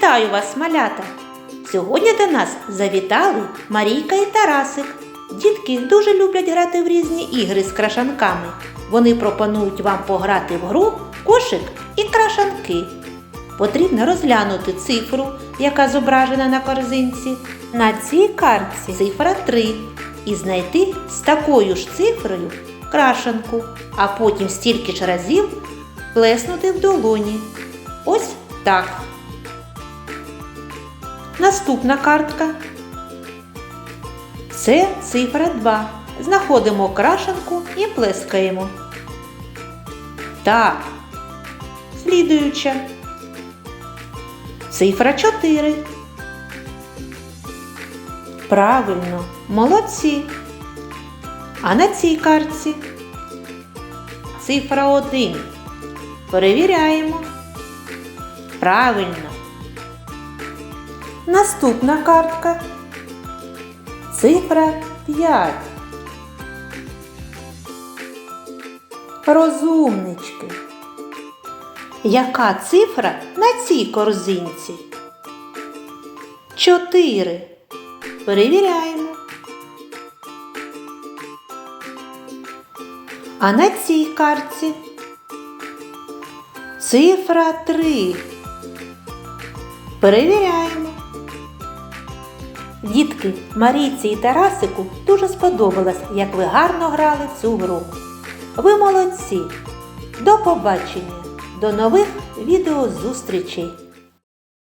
Вітаю вас, малята! Сьогодні до нас завітали Марійка і Тарасик. Дітки дуже люблять грати в різні ігри з крашанками. Вони пропонують вам пограти в гру кошик і крашанки. Потрібно розглянути цифру, яка зображена на корзинці. На цій картці цифра 3 і знайти з такою ж цифрою крашанку, а потім стільки ж разів плеснути в долоні. Ось так. Наступна картка. Це цифра 2. Знаходимо крашенку і плескаємо. Так. Слідуюча. Цифра 4. Правильно, молодці. А на цій картці цифра 1. Перевіряємо. Правильно. Наступна картка. Цифра 5. Розумнички. Яка цифра на цій корзинці? 4. Перевіряємо. А на цій картці цифра 3. Перевіряємо. Дітки, Марійці і Тарасику дуже сподобалось, як ви гарно грали цю гру. Ви молодці! До побачення! До нових відеозустрічей!